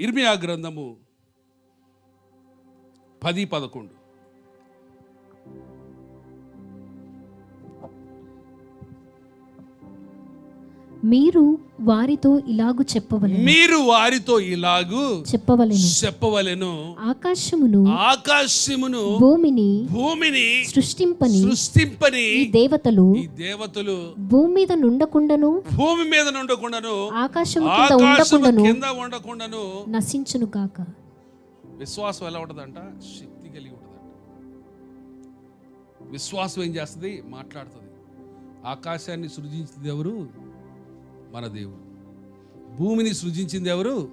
ఇర్మియా గ్రంథము పది పదకొండు. మీరు వారితో ఇలాగు చెప్పవలెను. మీరు వారితో ఇలాగూ చెప్పవలెను. చెప్పవలెను. ఆకాశమును ఆకాశమును భూమిని భూమిని సృష్టింపని సృష్టింపని ఈ దేవతలు ఈ దేవతలు భూమి మీద నుండకుండాను భూమి మీద ఉండకుండాను ఆకాశము కింద ఉండకుండాను కింద ఉండకుండాను. నశించును కాక విశ్వాసం ఎలా ఉంటుందంట? శక్తి కలిగి ఉంటుందంట. విశ్వాసం ఏం చేస్తుంది? మాట్లాడుతుంది. ఆకాశాన్ని సృజించింది ఎవరు? మన దేవుడు. భూమిని సృజించింది ఎవరు?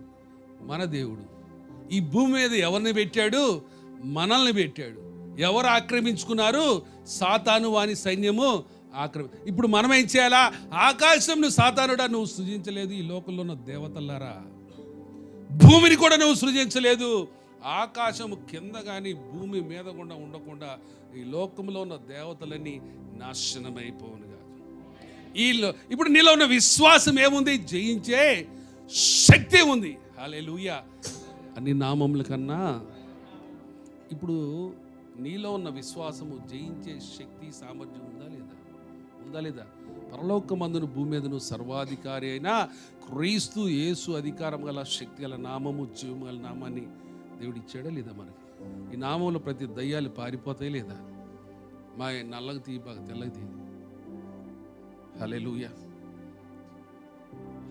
మన దేవుడు. ఈ భూమి మీద ఎవరిని పెట్టాడు? మనల్ని పెట్టాడు. ఎవరు ఆక్రమించుకున్నారు? సాతాను వాని సైన్యము ఆక్రమి. ఇప్పుడు మనం ఏం చేయాలా? ఆకాశంను సాతానుడా నువ్వు సృజించలేదు ఈ లోకంలో ఉన్న దేవతల్లారా. భూమిని కూడా నువ్వు సృజించలేదు. ఆకాశము కింద కానీ భూమి మీద కూడా ఉండకుండా ఈ లోకంలో ఉన్న దేవతలన్నీ నాశనమైపోను. ఈ ఇప్పుడు నీలో ఉన్న విశ్వాసం ఏముంది? జయించే శక్తి ఉంది. హాలే లూయ అన్ని నామముల కన్నా ఇప్పుడు నీలో ఉన్న విశ్వాసము జయించే శక్తి సామర్థ్యం ఉందా లేదా? ఉందా లేదా? పరలోకమందును భూమి మీదను సర్వాధికారి అయిన క్రీస్తు యేసు అధికారం గల శక్తి గల నామము జీవము గల నామాన్ని దేవుడు ఇచ్చాడా లేదా మనకి? ఈ నామంలో ప్రతి దయ్యాలు పారిపోతాయి లేదా? మా నల్లగ తీ బాగా తెల్లగ తీ హలే లూయ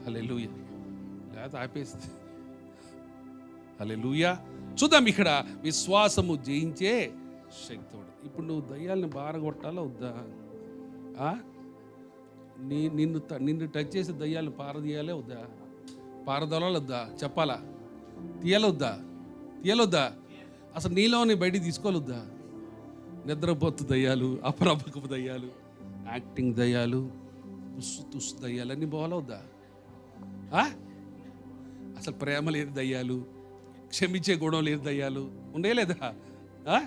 హలే లూయ ఆపేస్తే హలే చూద్దాం ఇక్కడ విశ్వాసము జయించే శక్తి ఇప్పుడు నువ్వు దయ్యాలను బారగొట్టాలా వద్దా? నీ నిన్ను నిన్ను టచ్ చేసి దయ్యాలను పారదీయాలే వద్దా? పారదోలాలి వద్దా? చెప్పాలా? తీయాలొద్దా తీయలొద్దా అసలు నీలోని బయటికి తీసుకోవాలొద్దా నిద్రపోతు దయ్యాలు అపరపకపు దయ్యాలు యాక్టింగ్ దయ్యాలు తుస్సు తుస్సు దయ్యాలు అన్నీ ఆ? అసలు ప్రేమ లేదు దయ్యాలు క్షమించే గుణం లేదు దయ్యాలు ఉండే లేదా? ఆ?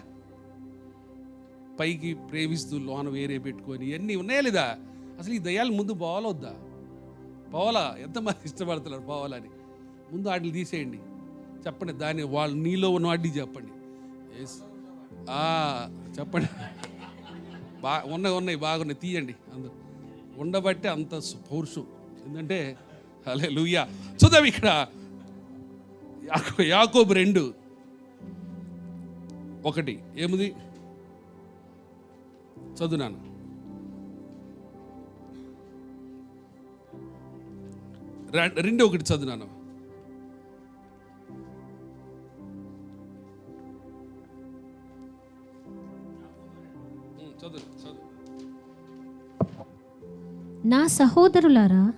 పైకి ప్రేమిస్తూ లోన వేరే పెట్టుకొని ఇవన్నీ ఉన్నాయా లేదా? అసలు ఈ దయ్యాలు ముందు పోవాలొద్దా పోవాలా ఎంతమంది ఇష్టపడుతున్నారు పోవాలని ముందు వాటిని తీసేయండి. చెప్పండి దాని వాళ్ళు నీలో ఉన్న వాటిని చెప్పండి. ఆ, చెప్పండి. బా ఉన్నాయి ఉన్నాయి బాగున్నాయి. తీయండి అందరూ. ఉండబట్టి అంత సు- పౌరుషం ఎందుకంటే అలే లూయా చూద్దాం ఇక్కడ. యాకో- యాకోబు రెండు. ఒకటి. ఏముంది? చదువునాను రె- రెండు ఒకటి చదువునాను నా సహోదరులారా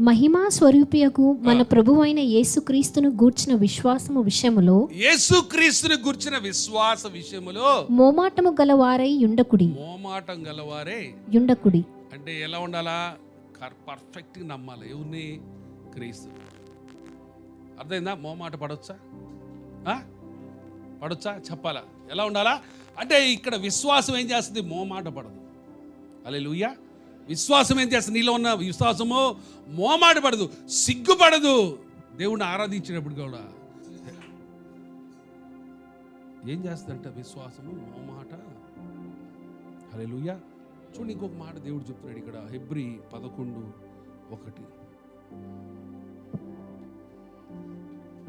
మహిమా స్వరూపియకు మన ప్రభువైన యేసుక్రీస్తును గూర్చిన విశ్వాసము విషయములో యేసుక్రీస్తుని గుర్చిన విశ్వాస విషయములో మోమాటము గలవారై యుండకుడి. మోమాటం గలవారే. యుండకుడి. అంటే ఎలా ఉండాలా? పర్ఫెక్ట్గా నమ్మాలి. ఎవరిని? క్రీస్తు. అర్థమైందా? మోమాట పడవచ్చా ఆ? పడవచ్చా చెప్పాలా? ఎలా ఉండాలా? అంటే ఇక్కడ విశ్వాసం ఏం చేస్తుంది? మోమాట పడదు. అలే విశ్వాసం ఏం చేస్తుంది? నీలో ఉన్న విశ్వాసము మోమాట పడదు సిగ్గుపడదు. దేవుణ్ణి ఆరాధించినప్పుడు కూడా. ఏం చేస్తుందంట? విశ్వాసము మోమాట. హలే చూడండి ఇంకొక మాట దేవుడు చెప్తున్నాడు ఇక్కడ. హెబ్రి పదకొండు ఒకటి.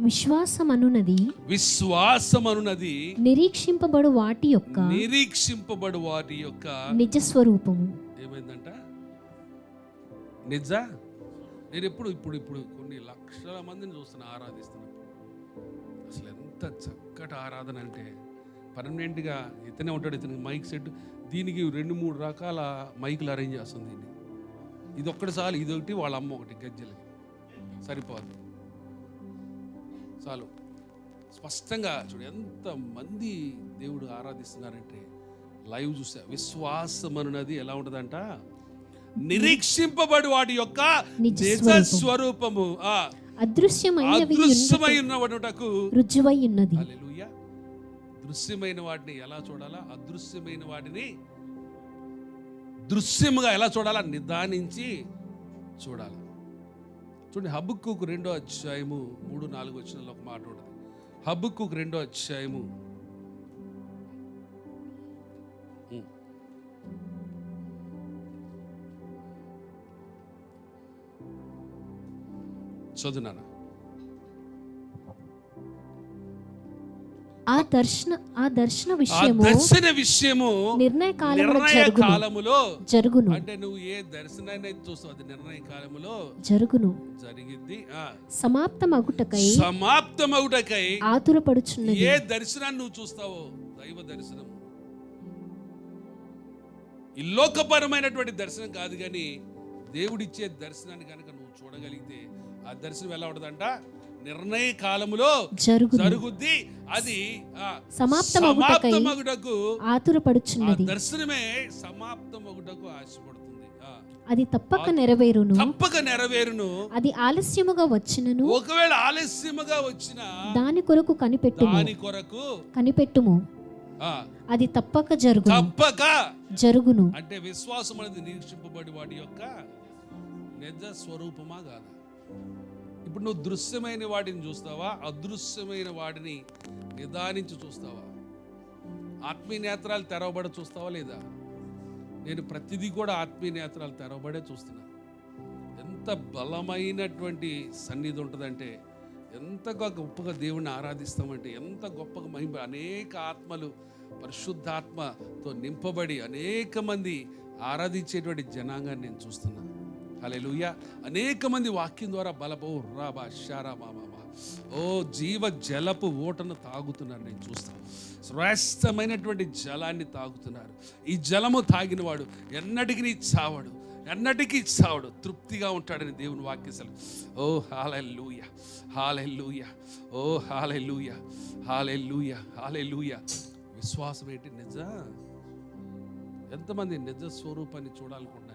విశ్వాసమనున్నది విశ్వాసమనున్నది నిరీక్షింపబడు వాటి యొక్క నిరీక్షింపబడు వారి యొక్క నిజ స్వరూపము ఏమైందంట? నిజ? నేను ఎప్పుడు ఇప్పుడు ఇప్పుడు కొన్ని లక్షల మందిని చూస్తున్నా ఆరాధిస్తున్నప్పుడు. అసలు ఎంత చక్కటి ఆరాధన అంటే పర్మనెంట్గా ఇతనే ఉంటాడు ఇతనికి మైక్ సెట్. దీనికి రెండు మూడు రకాల మైకులు అరేంజ్ చేస్తుంది దీన్ని. ఇది ఒక్కటి చాలు ఇది ఒకటి వాళ్ళ అమ్మ ఒకటి గజ్జలకి సరిపోదు. చాలు. స్పష్టంగా చూడు ఎంత మంది దేవుడు ఆరాధిస్తున్నారంటే లైవ్ చూసా. విశ్వాసం అనున్నది ఎలా ఉంటుందంట? నిరీక్షింపబడి వాటి యొక్క నిజ స్వరూపము ఆ. అదృశ్యమైనవి అదృశ్యమై ఉన్నటకు రుజువై ఉన్నది హల్లెలూయా. దృశ్యమైన వాటిని ఎలా చూడాలా? అదృశ్యమైన వాటిని దృశ్యముగా ఎలా చూడాలా? నిదానించి చూడాలి. చూడండి హబ్బుకు రెండో అధ్యాయము మూడు నాలుగు వచ్చిన ఒక మాట ఉంటుంది. హబ్బుకు రెండో అధ్యాయము చదువునానా? ఆ దర్శన ఆ దర్శన విషయము దర్శన విషయము నిర్ణయ కాలములో జరుగును. అంటే నువ్వు ఏ దర్శనాన్ని అయితే చూస్తావు అది నిర్ణయ కాలములో జరుగును. జరిగిద్ది? ఆ. సమాప్తమగుటకై ఆతురపడుచున్నది. ఏ దర్శనాన్ని నువ్వు చూస్తావో? దైవ దర్శనం ఈ లోకపరమైనటువంటి దర్శనం కాదు కానీ దేవుడిచ్చే దర్శనాన్ని కనుక నువ్వు చూడగలిగితే ఆ దర్శనం ఎలా ఉంటుందంట? నిర్ణయ కాలములో జరుగుద్ది. అది సమాప్తమగుటకై ఆతురపడుచున్నది. దర్శనమే సమాప్తమగుటకు ఆశపడుతుంది. అది తప్పక నెరవేరును. తప్పక నెరవేరును. అది ఆలస్యముగా వచ్చినను. ఒకవేళ ఆలస్యముగా వచ్చిన దాని కొరకు కనిపెట్టుము. దాని కొరకు కనిపెట్టుము. ఆ, అది తప్పక జరుగును. తప్పక జరుగును. అంటే విశ్వాసం అనేది నిరీక్షింపబడి వాడి యొక్క నిజ స్వరూపమా కాదా? ఇప్పుడు నువ్వు దృశ్యమైన వాటిని చూస్తావా? అదృశ్యమైన వాడిని నిదానించి చూస్తావా? ఆత్మీయ నేత్రాలు తెరవబడ చూస్తావా లేదా? నేను ప్రతిదీ కూడా ఆత్మీయ నేత్రాలు తెరవబడే చూస్తున్నా. ఎంత బలమైనటువంటి సన్నిధి ఉంటుందంటే ఎంత గొప్పగా దేవుణ్ణి ఆరాధిస్తామంటే ఎంత గొప్పగా మహిమ అనేక ఆత్మలు పరిశుద్ధాత్మతో నింపబడి అనేక మంది ఆరాధించేటువంటి జనాంగాన్ని నేను చూస్తున్నా. హల్లెలూయ. అనేక మంది వాక్యం ద్వారా బలపో రాబా షారా మామా ఓ జీవ జలపు ఓటను తాగుతున్నారు నేను చూస్తాను శ్రేష్టమైనటువంటి జలాన్ని తాగుతున్నారు. ఈ జలము తాగినవాడు ఎన్నటికి చావడు ఎన్నటికీ చావడు తృప్తిగా ఉంటాడని దేవుని వాక్యసలు ఓ హాలెల్లుయ లూయ ఓ హాలెల్లుయ హాలెల్లుయ హాలెల్లుయ. విశ్వాసం ఏంటి? నిజ? ఎంతమంది నిజ స్వరూపాన్ని చూడాలనుకుంటున్నారు?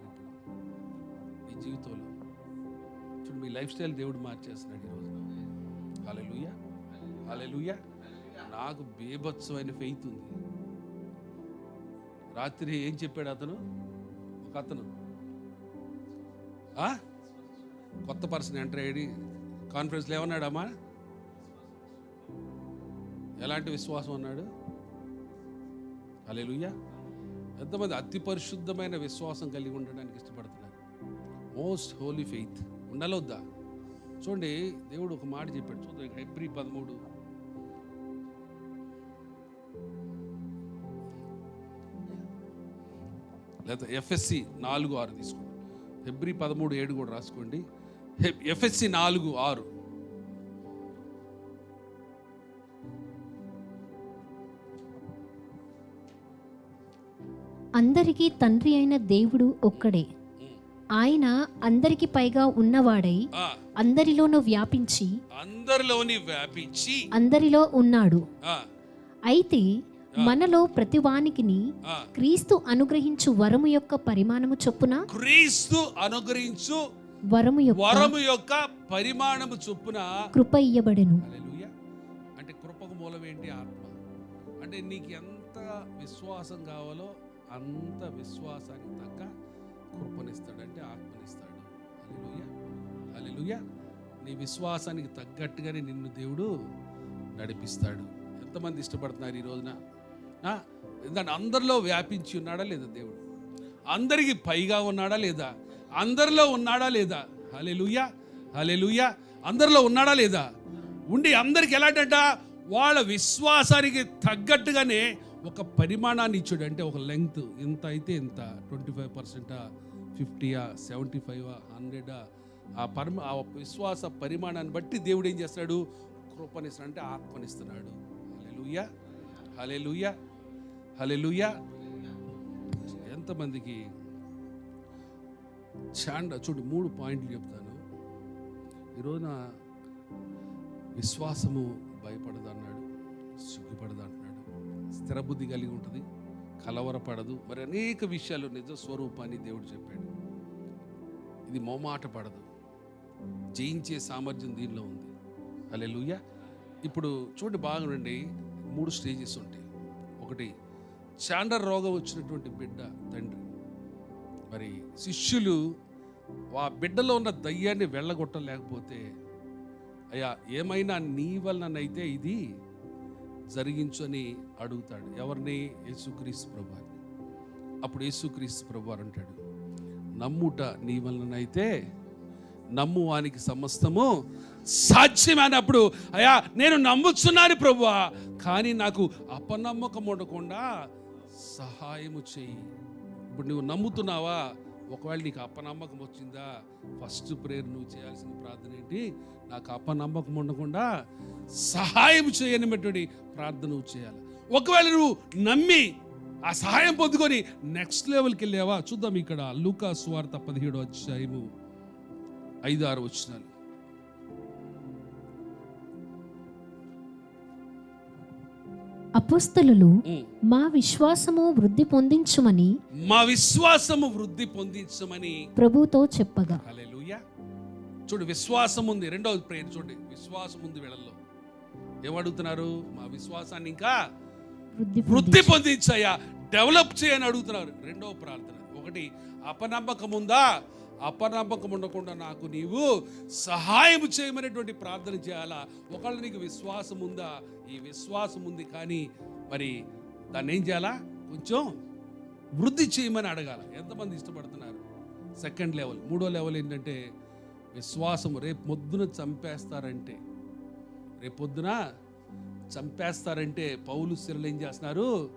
మీ జీవితంలో. చూడు మీ లైఫ్ స్టైల్ దేవుడు మార్చేస్తున్నాడు ఈరోజు అలెలుయ అలెలుయ నాకు బీభత్సమైన ఫెయిత్ ఉంది. రాత్రి ఏం చెప్పాడు అతను? ఒక అతను. ఆ? కొత్త పర్సన్ ఎంటర్ అయ్యి కాన్ఫరెన్స్లో ఏమన్నాడమ్మా ఎలాంటి విశ్వాసం అన్నాడు? అలెలుయ్య ఎంతమంది అతి పరిశుద్ధమైన విశ్వాసం కలిగి ఉండడానికి ఇష్టపడుతున్నారు. Most holy faith. ఉండాలొద్దా? చూడండి దేవుడు ఒక మాట చెప్పాడు. చూద్దాం హెబ్రి పదమూడు. లేదా ఎఫ్ఎస్సి నాలుగు ఆరు తీసుకోండి. ఫిబ్రి పదమూడు ఏడు కూడా రాసుకోండి. ఎఫ్ఎస్సి నాలుగు ఆరు. అందరికీ తండ్రి అయిన దేవుడు ఒక్కడే. ఆయన అందరికి పైగా ఉన్నవాడై అందరిలోనూ వ్యాపించి అందరిలోని వ్యాపించి అందరిలో ఉన్నాడు. అయితే మనలో ప్రతివానికిని ఆ, క్రీస్తు అనుగ్రహించు వరము యొక్క పరిమాణము చొప్పున క్రీస్తు అనుగ్రహించు వరము యొక్క వరము యొక్క పరిమాణము చొప్పున కృప ఇయ్యబడెను. అంటే కృపకు మూలం ఏంటి ఆత్మ? అంటే నీకు ఎంత విశ్వాసం కావాలో అంత విశ్వాసానికి తగ్గ కృపనిస్తాడంటే ఆత్మనిస్తాడు. అలెలుయ అలెలుయ నీ విశ్వాసానికి తగ్గట్టుగానే నిన్ను దేవుడు నడిపిస్తాడు. ఎంతమంది ఇష్టపడుతున్నారు ఈ రోజున? ఎందుకంటే అందరిలో వ్యాపించి ఉన్నాడా లేదా దేవుడు? అందరికి పైగా ఉన్నాడా లేదా? అందరిలో ఉన్నాడా లేదా? హలెలుయా హలెలుయా అందరిలో ఉన్నాడా లేదా? ఉండి అందరికి ఎలాంటంట? వాళ్ళ విశ్వాసానికి తగ్గట్టుగానే ఒక పరిమాణాన్ని ఇచ్చాడు. అంటే ఒక లెంగ్త్ ఇంత అయితే ఇంత? ట్వంటీ ఫైవ్ పర్సెంటా ఫిఫ్టీయా సెవెంటీ ఫైవా హండ్రెడా ఆ? పరమ ఆ విశ్వాస పరిమాణాన్ని బట్టి దేవుడు ఏం చేస్తాడు? కృపనిస్తాడు అంటే ఆత్మనిస్తున్నాడు హలెలుయా హలెలుయా హలెలుయా ఎంతమందికి చాండ చూడు మూడు పాయింట్లు చెప్తాను. ఈరోజున విశ్వాసము భయపడదన్నాడు సిగ్గుపడదన్నాడు స్థిరబుద్ధి కలిగి ఉంటుంది కలవరపడదు. మరి అనేక విషయాలు నిజ స్వరూపాన్ని దేవుడు చెప్పాడు. ఇది మొమాట పడదు. జయించే సామర్థ్యం దీనిలో ఉంది. అలే లూయ ఇప్పుడు చూడండి బాగుండండి మూడు స్టేజెస్ ఉంటాయి. ఒకటి చాండర్ రోగం వచ్చినటువంటి బిడ్డ తండ్రి. మరి శిష్యులు ఆ బిడ్డలో ఉన్న దయ్యాన్ని వెళ్ళగొట్టలేకపోతే అయ్యా ఏమైనా నీ వలననైతే ఇది జరిగించని అడుగుతాడు ఎవరిని? యేసుక్రీస్తు ప్రభు అప్పుడు యేసుక్రీస్తు ప్రభువారు అంటాడు నమ్ముట నీ వలనైతే నమ్ము వానికి సమస్తము సాధ్యమైనప్పుడు అయ్యా నేను నమ్ముచున్నాను ప్రభువా కానీ నాకు అపనమ్మకం ఉండకుండా సహాయము చెయ్యి. ఇప్పుడు నువ్వు నమ్ముతున్నావా? ఒకవేళ నీకు అపనమ్మకం వచ్చిందా ఫస్ట్ ప్రేయర్ నువ్వు చేయాల్సిన ప్రార్థన ఏంటి? నాకు అపనమ్మకం ఉండకుండా సహాయం చేయనిటువంటి ప్రార్థన నువ్వు చేయాలి. ఒకవేళ నువ్వు నమ్మి ఆ సహాయం పొందుకొని నెక్స్ట్ లెవెల్కి వెళ్ళావా? చూద్దాం ఇక్కడ లూకా సువార్త పదిహేడు అధ్యాయము ఐదు ఆరు వచ్చినాలు అపోస్తలులు ఉమ్. మా విశ్వాసము వృద్ధి పొందించుమని మా విశ్వాసము వృద్ధి పొందించమని ప్రభుతో చెప్పగా. చూడు విశ్వాసం ఉంది. రెండవ ప్రేయర్ చూడండి. విశ్వాసం ఉంది వీళ్ళల్లో. ఏమడుగుతున్నారు? మా విశ్వాసాన్ని ఇంకా వృద్ధి పొందించయ్యా డెవలప్ చేయని అడుగుతున్నారు. రెండవ ప్రార్థన. ఒకటి అపనమ్మకం ఉందా అపనమ్మకం ఉండకుండా నాకు నీవు సహాయం చేయమనేటువంటి ప్రార్థన చేయాలా? ఒకళ్ళు నీకు విశ్వాసం ఉందా? ఈ విశ్వాసం ఉంది కానీ మరి దాన్ని ఏం చేయాలా? కొంచెం వృద్ధి చేయమని అడగాల. ఎంతమంది ఇష్టపడుతున్నారు? Second level. మూడో లెవెల్ ఏంటంటే విశ్వాసం రేపు పొద్దున చంపేస్తారంటే. రేపు పొద్దున చంపేస్తారంటే పౌలు శిరలు ఏం చేస్తున్నారు?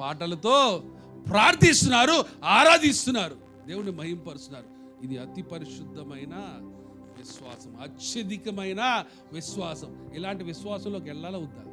పాటలతో ప్రార్థిస్తున్నారు ఆరాధిస్తున్నారు. దేవుని మహింపరుస్తున్నారు. ఇది అతి పరిశుద్ధమైన విశ్వాసం అత్యధికమైన విశ్వాసం. ఇలాంటి విశ్వాసంలోకి వెళ్ళాలా వద్దా?